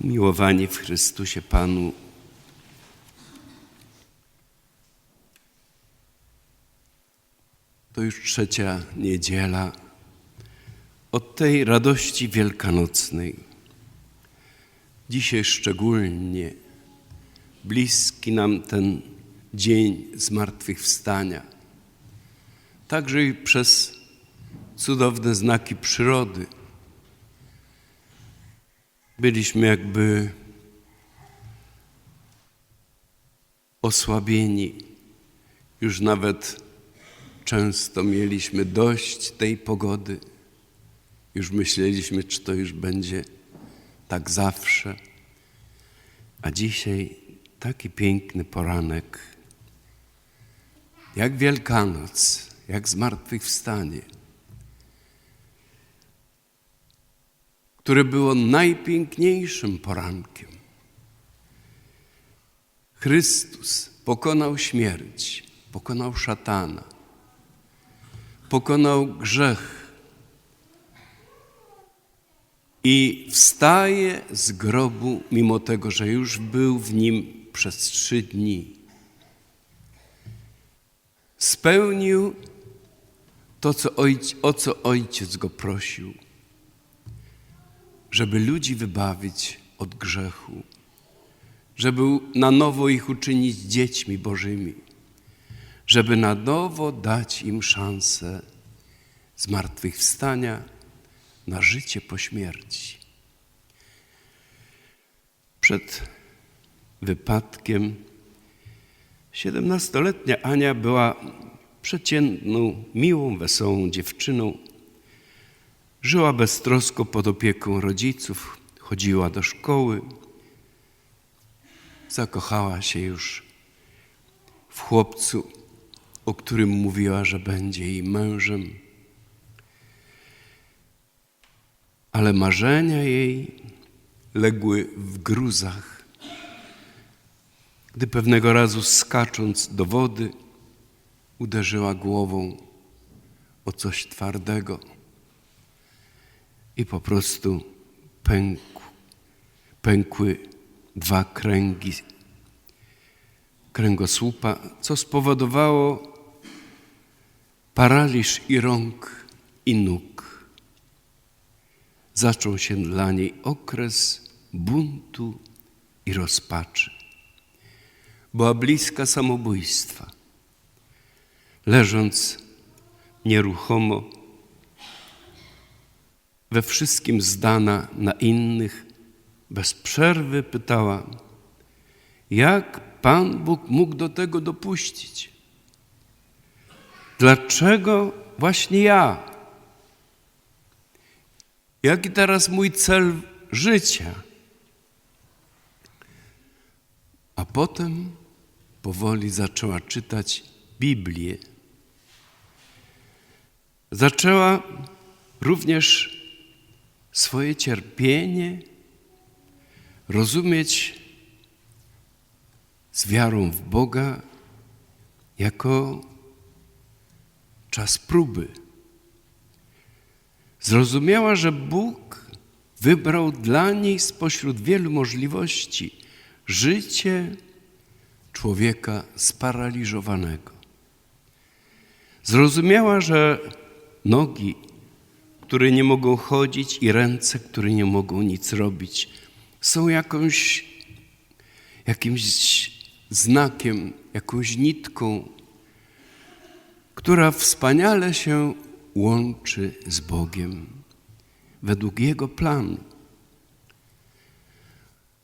Miłowani w Chrystusie Panu, to już trzecia niedziela od tej radości wielkanocnej. Dzisiaj szczególnie bliski nam ten dzień zmartwychwstania, także i przez cudowne znaki przyrody. Byliśmy jakby osłabieni, już nawet często mieliśmy dość tej pogody. Już myśleliśmy, czy to już będzie tak zawsze. A dzisiaj taki piękny poranek, jak Wielkanoc, jak zmartwychwstanie, które było najpiękniejszym porankiem. Chrystus pokonał śmierć, pokonał szatana, pokonał grzech i wstaje z grobu, mimo tego, że już był w nim przez trzy dni. Spełnił to, co ojc, o co ojciec go prosił, żeby ludzi wybawić od grzechu, żeby na nowo ich uczynić dziećmi Bożymi, żeby na nowo dać im szansę zmartwychwstania na życie po śmierci. Przed wypadkiem siedemnastoletnia Ania była przeciętną, miłą, wesołą dziewczyną. Żyła beztrosko pod opieką rodziców, chodziła do szkoły. Zakochała się już w chłopcu, o którym mówiła, że będzie jej mężem. ale marzenia jej legły w gruzach. Gdy pewnego razu skacząc do wody, uderzyła głową o coś twardego i po prostu pękł, pękły dwa kręgi kręgosłupa, co spowodowało paraliż i rąk, i nóg zaczął się dla niej okres buntu i rozpaczy. Była bliska samobójstwa. Leżąc nieruchomo, we wszystkim zdana na innych, bez przerwy pytała, jak Pan Bóg mógł do tego dopuścić? Dlaczego właśnie ja? Jaki teraz mój cel życia? A potem powoli zaczęła czytać Biblię. Zaczęła również swoje cierpienie rozumieć z wiarą w Boga jako czas próby. Zrozumiała, że Bóg wybrał dla niej spośród wielu możliwości życie człowieka sparaliżowanego. Zrozumiała, że nogi, które nie mogą chodzić, i ręce, które nie mogą nic robić, są jakąś, jakimś znakiem, jakąś nitką, która wspaniale się łączy z Bogiem według Jego planu.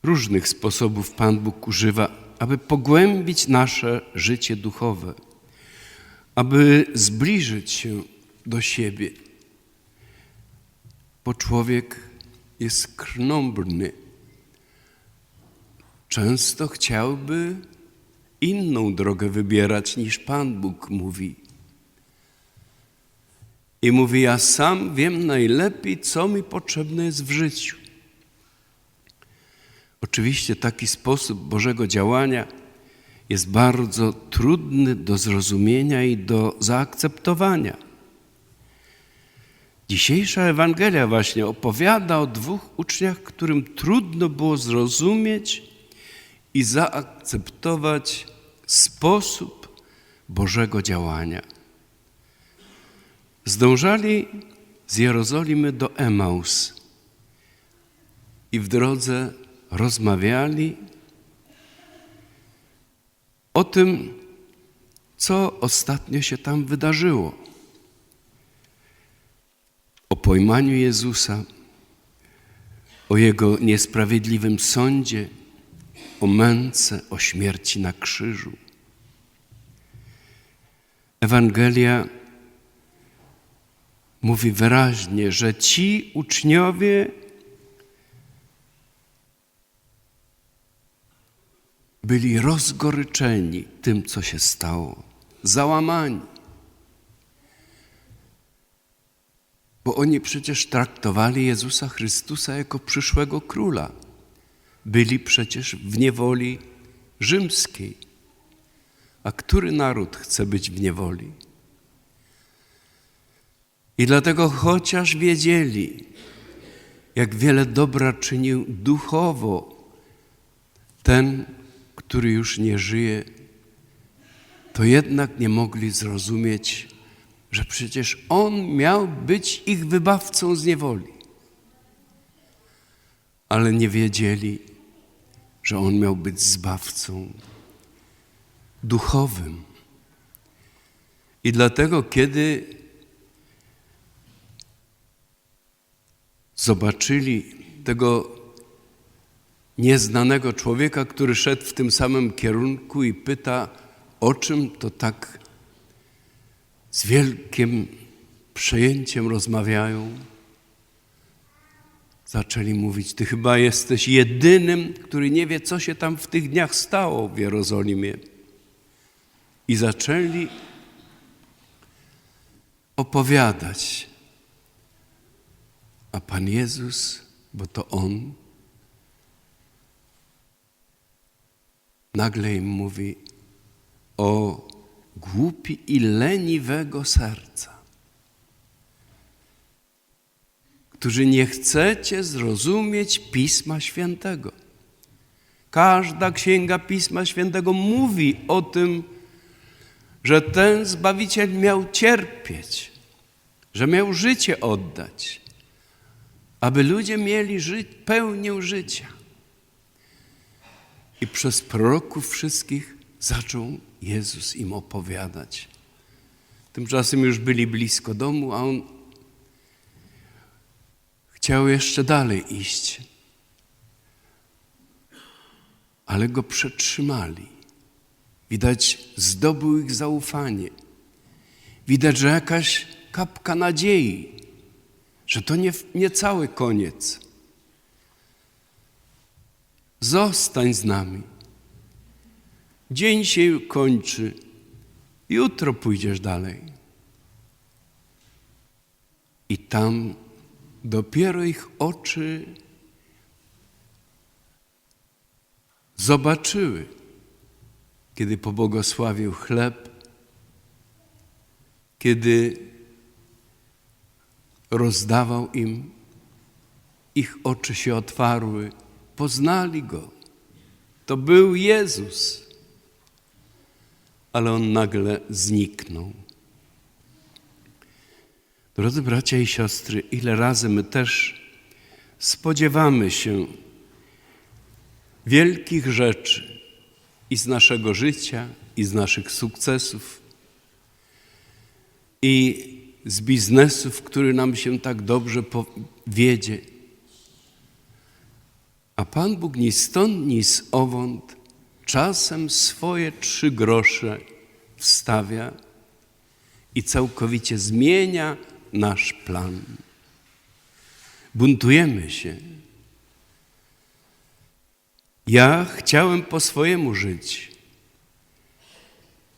Różnych sposobów Pan Bóg używa, aby pogłębić nasze życie duchowe, aby zbliżyć się do siebie. Bo człowiek jest krnąbrny. Często chciałby inną drogę wybierać niż Pan Bóg mówi. I mówi: Ja sam wiem najlepiej, co mi potrzebne jest w życiu. Oczywiście taki sposób Bożego działania jest bardzo trudny do zrozumienia i do zaakceptowania. Dzisiejsza Ewangelia właśnie opowiada o dwóch uczniach, którym trudno było zrozumieć i zaakceptować sposób Bożego działania. Zdążali z Jerozolimy do Emaus i w drodze rozmawiali o tym, co ostatnio się tam wydarzyło. Pojmaniu Jezusa, o Jego niesprawiedliwym sądzie, o męce, o śmierci na krzyżu. Ewangelia mówi wyraźnie, że ci uczniowie byli rozgoryczeni tym, co się stało, załamani. Bo oni przecież traktowali Jezusa Chrystusa jako przyszłego króla. Byli przecież w niewoli rzymskiej. A który naród chce być w niewoli? I dlatego, chociaż wiedzieli, jak wiele dobra czynił duchowo ten, który już nie żyje, to jednak nie mogli zrozumieć, że przecież On miał być ich wybawcą z niewoli. Ale nie wiedzieli, że On miał być zbawcą duchowym. I dlatego, kiedy zobaczyli tego nieznanego człowieka, który szedł w tym samym kierunku i pyta, o czym to tak z wielkim przejęciem rozmawiają. Zaczęli mówić: Ty chyba jesteś jedynym, który nie wie, co się tam w tych dniach stało w Jerozolimie. I zaczęli opowiadać. A Pan Jezus, bo to On, nagle im mówi o głupi i leniwego serca, którzy nie chcecie zrozumieć Pisma Świętego. Każda księga Pisma Świętego mówi o tym, że ten Zbawiciel miał cierpieć, że miał życie oddać, aby ludzie mieli ży pełnię życia. I przez proroków wszystkich zaczął Jezus im opowiadać. Tymczasem już byli blisko domu, a on chciał jeszcze dalej iść. Ale go przetrzymali. Widać, zdobył ich zaufanie. Widać, że jakaś kapka nadziei, że to nie, nie cały koniec. Zostań z nami. Dzień się kończy, jutro pójdziesz dalej. I tam dopiero ich oczy zobaczyły, kiedy pobłogosławił chleb, kiedy rozdawał im, ich oczy się otwarły, poznali go. To był Jezus, ale on nagle zniknął. Drodzy bracia i siostry, ile razy my też spodziewamy się wielkich rzeczy i z naszego życia, i z naszych sukcesów, i z biznesów, który nam się tak dobrze wiedzie. A Pan Bóg ni stąd, ni z owąd czasem swoje trzy grosze wstawia i całkowicie zmienia nasz plan. Buntujemy się. Ja chciałem po swojemu żyć.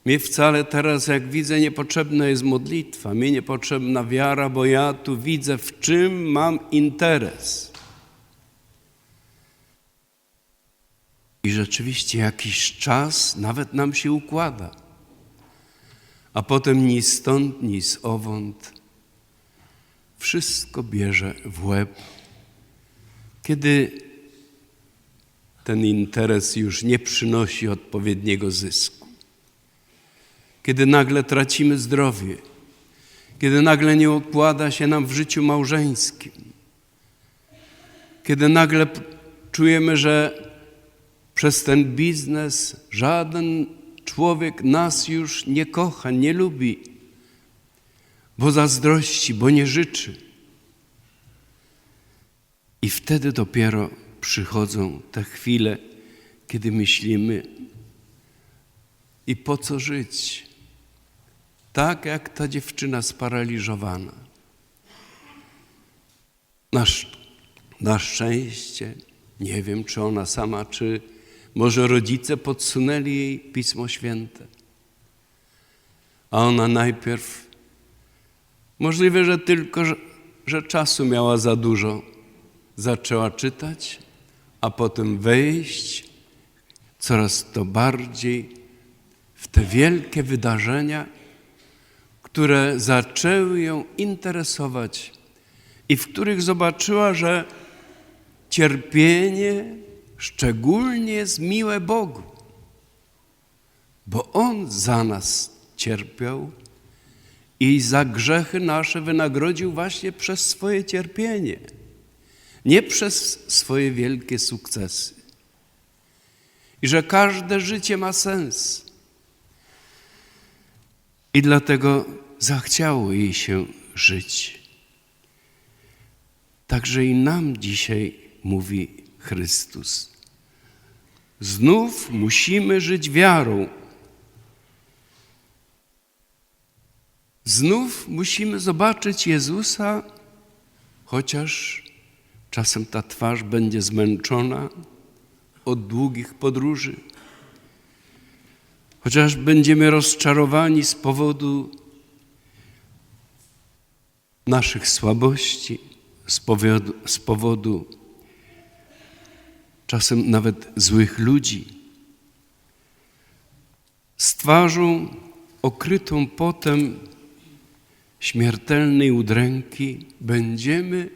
Mnie wcale teraz, jak widzę, niepotrzebna jest modlitwa, mnie niepotrzebna wiara, bo ja tu widzę, w czym mam interes. I rzeczywiście jakiś czas nawet nam się układa. A potem ni stąd, ni z owąd. Wszystko bierze w łeb, kiedy ten interes już nie przynosi odpowiedniego zysku, kiedy nagle tracimy zdrowie, kiedy nagle nie układa się nam w życiu małżeńskim, kiedy nagle czujemy, że przez ten biznes żaden człowiek nas już nie kocha, nie lubi, bo zazdrości, bo nie życzy. I wtedy dopiero przychodzą te chwile, kiedy myślimy, i po co żyć? Tak jak ta dziewczyna sparaliżowana. Na, sz- na szczęście, nie wiem czy ona sama, czy może rodzice podsunęli jej Pismo Święte. A ona najpierw, możliwe, że tylko, że, że czasu miała za dużo, zaczęła czytać, a potem wejść coraz to bardziej w te wielkie wydarzenia, które zaczęły ją interesować i w których zobaczyła, że cierpienie szczególnie jest miłe Bogu, bo On za nas cierpiał i za grzechy nasze wynagrodził właśnie przez swoje cierpienie, nie przez swoje wielkie sukcesy. I że każde życie ma sens. I dlatego zachciało jej się żyć. Także i nam dzisiaj mówi Chrystus. Znów musimy żyć wiarą. Znów musimy zobaczyć Jezusa, chociaż czasem ta twarz będzie zmęczona od długich podróży, chociaż będziemy rozczarowani z powodu naszych słabości, z powodu, z powodu czasem nawet złych ludzi. Z twarzą okrytą potem śmiertelnej udręki będziemy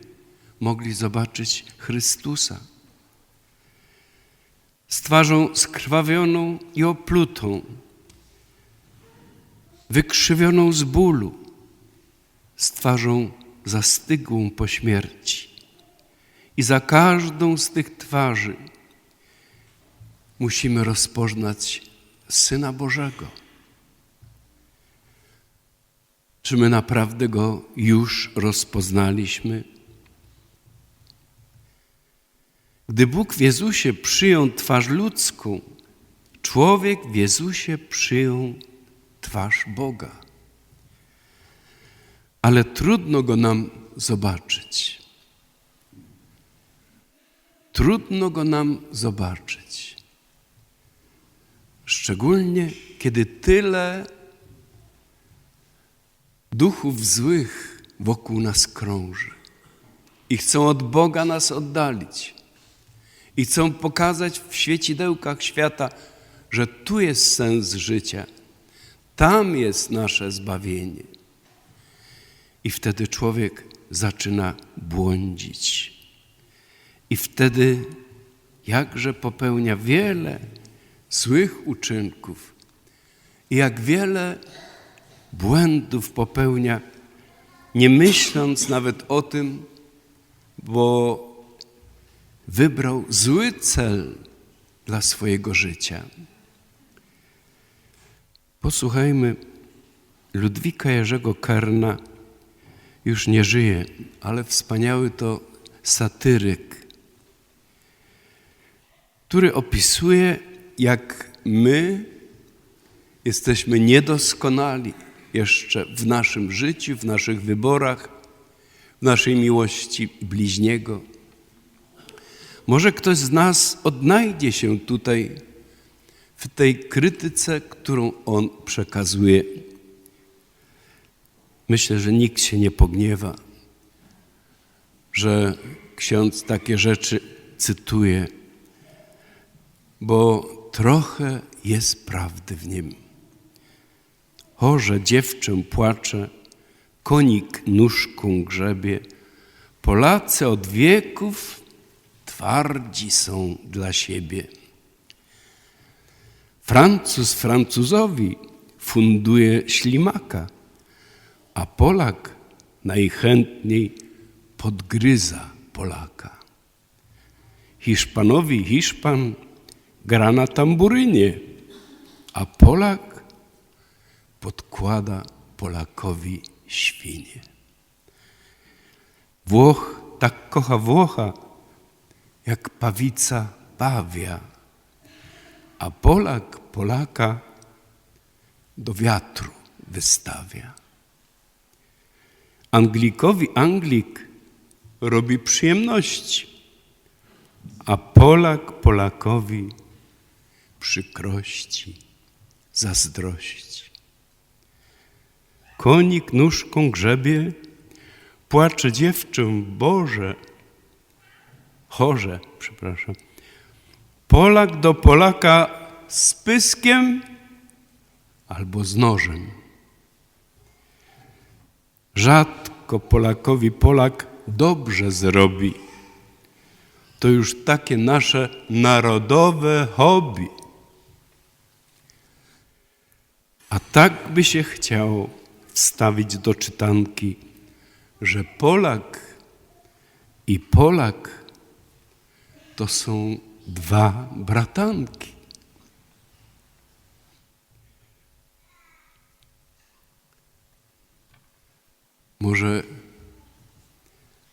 mogli zobaczyć Chrystusa. Z twarzą skrwawioną i oplutą, wykrzywioną z bólu, z twarzą zastygłą po śmierci. I za każdą z tych twarzy musimy rozpoznać Syna Bożego. Czy my naprawdę Go już rozpoznaliśmy? Gdy Bóg w Jezusie przyjął twarz ludzką, człowiek w Jezusie przyjął twarz Boga. Ale trudno Go nam zobaczyć. Trudno Go nam zobaczyć. Szczególnie, kiedy tyle duchów złych wokół nas krąży i chcą od Boga nas oddalić. I chcą pokazać w świecidełkach świata, że tu jest sens życia, tam jest nasze zbawienie. I wtedy człowiek zaczyna błądzić. I wtedy jakże popełnia wiele złych uczynków i jak wiele błędów popełnia, nie myśląc nawet o tym, bo wybrał zły cel dla swojego życia. Posłuchajmy, Ludwika Jerzego Kerna już nie żyje, ale wspaniały to satyryk, który opisuje, jak my jesteśmy niedoskonali jeszcze w naszym życiu, w naszych wyborach, w naszej miłości bliźniego. Może ktoś z nas odnajdzie się tutaj w tej krytyce, którą on przekazuje. Myślę, że nikt się nie pogniewa, że ksiądz takie rzeczy cytuje, bo trochę jest prawdy w nim. Chorze dziewczę płacze, konik nóżką grzebie. Polacy od wieków twardzi są dla siebie. Francuz Francuzowi funduje ślimaka, a Polak najchętniej podgryza Polaka. Hiszpanowi Hiszpan gra na tamburynie, a Polak podkłada Polakowi świnie. Włoch tak kocha Włocha, jak pawica pawia, a Polak Polaka do wiatru wystawia. Anglikowi Anglik robi przyjemności, a Polak Polakowi przykrości, zazdrości. Konik nóżką grzebie, płacze dziewczę Boże, chorze, przepraszam. Polak do Polaka z pyskiem albo z nożem. Rzadko Polakowi Polak dobrze zrobi. To już takie nasze narodowe hobby. A tak by się chciało wstawić do czytanki, że Polak i Polak to są dwa bratanki. Może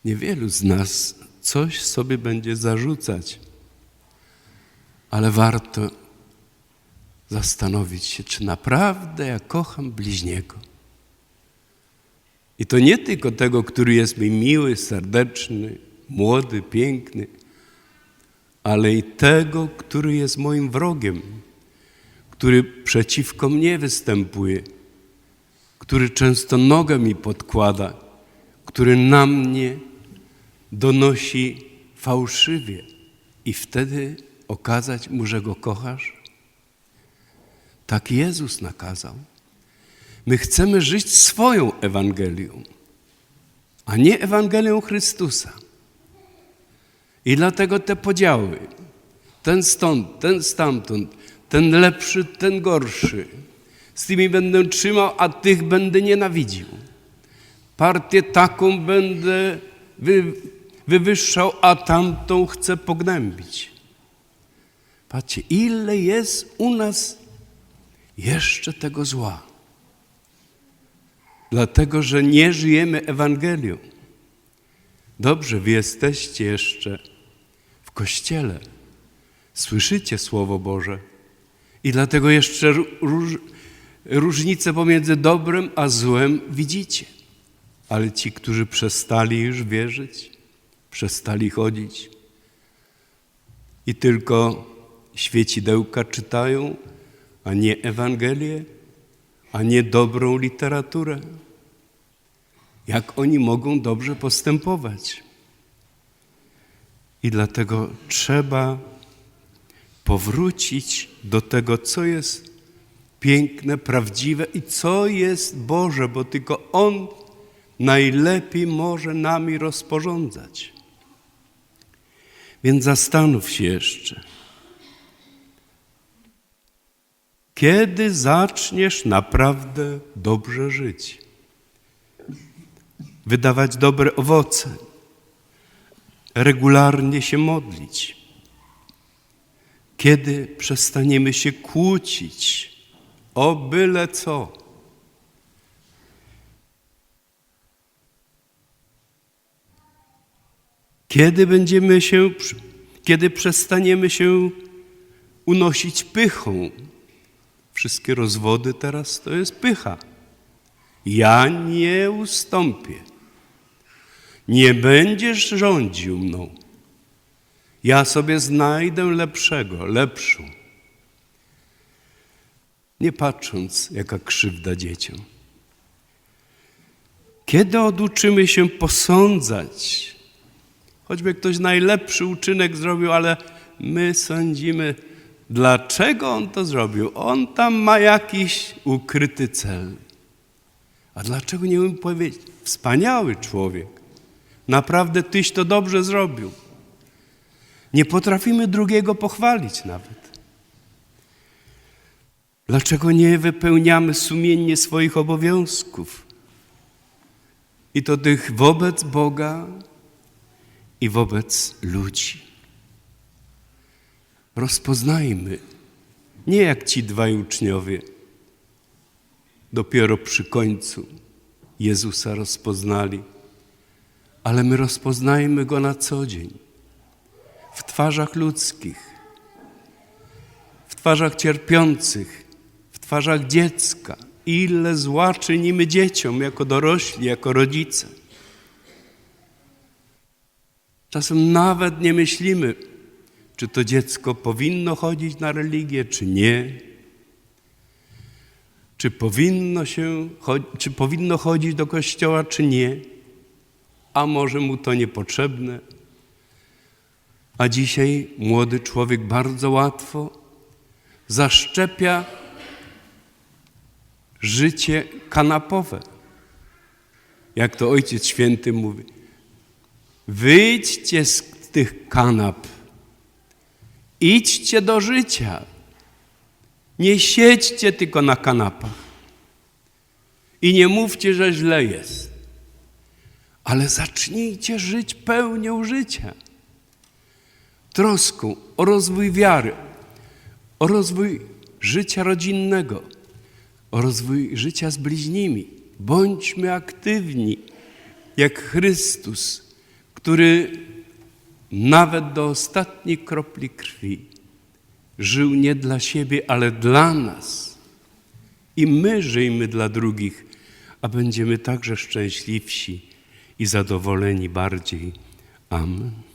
niewielu z nas coś sobie będzie zarzucać, ale warto zastanowić się, czy naprawdę ja kocham bliźniego. I to nie tylko tego, który jest mi miły, serdeczny, młody, piękny, ale i tego, który jest moim wrogiem, który przeciwko mnie występuje, który często nogę mi podkłada, który na mnie donosi fałszywie i wtedy okazać mu, że go kochasz? Tak Jezus nakazał. My chcemy żyć swoją Ewangelią, a nie Ewangelią Chrystusa. I dlatego te podziały, ten stąd, ten stamtąd, ten lepszy, ten gorszy, z tymi będę trzymał, a tych będę nienawidził. Partię taką będę wy, wywyższał, a tamtą chcę pognębić. Patrzcie, ile jest u nas jeszcze tego zła. Dlatego, że nie żyjemy Ewangelią. Dobrze, wy jesteście jeszcze w kościele. Słyszycie Słowo Boże. I dlatego jeszcze róż, różnicę pomiędzy dobrem a złem widzicie. Ale ci, którzy przestali już wierzyć, przestali chodzić i tylko świecidełka czytają, a nie Ewangelię, a nie dobrą literaturę. Jak oni mogą dobrze postępować? I dlatego trzeba powrócić do tego, co jest piękne, prawdziwe i co jest Boże, bo tylko On najlepiej może nami rozporządzać. Więc zastanów się jeszcze. Kiedy zaczniesz naprawdę dobrze żyć? Wydawać dobre owoce, regularnie się modlić. Kiedy przestaniemy się kłócić o byle co. Kiedy będziemy się, kiedy przestaniemy się unosić pychą. Wszystkie rozwody teraz to jest pycha. Ja nie ustąpię. Nie będziesz rządził mną. Ja sobie znajdę lepszego, lepszą. Nie patrząc, jaka krzywda dzieciom. Kiedy oduczymy się posądzać, choćby ktoś najlepszy uczynek zrobił, ale my sądzimy, dlaczego on to zrobił. On tam ma jakiś ukryty cel. A dlaczego nie umiemy powiedzieć, wspaniały człowiek, naprawdę tyś to dobrze zrobił. Nie potrafimy drugiego pochwalić nawet. Dlaczego nie wypełniamy sumiennie swoich obowiązków? I to tych wobec Boga i wobec ludzi. Rozpoznajmy, nie jak ci dwaj uczniowie, dopiero przy końcu Jezusa rozpoznali, ale my rozpoznajmy Go na co dzień, w twarzach ludzkich, w twarzach cierpiących, w twarzach dziecka. Ile zła czynimy dzieciom jako dorośli, jako rodzice. Czasem nawet nie myślimy, czy to dziecko powinno chodzić na religię, czy nie. Czy powinno, się, czy powinno chodzić do kościoła, czy nie. A może mu to niepotrzebne. A dzisiaj młody człowiek bardzo łatwo zaszczepia życie kanapowe. Jak to Ojciec Święty mówi. Wyjdźcie z tych kanap. Idźcie do życia. Nie siedźcie tylko na kanapach. I nie mówcie, że źle jest. Ale zacznijcie żyć pełnią życia. Troską o rozwój wiary, o rozwój życia rodzinnego, o rozwój życia z bliźnimi. Bądźmy aktywni, jak Chrystus, który nawet do ostatniej kropli krwi żył nie dla siebie, ale dla nas. I my żyjmy dla drugich, a będziemy także szczęśliwsi i zadowoleni bardziej. Amen.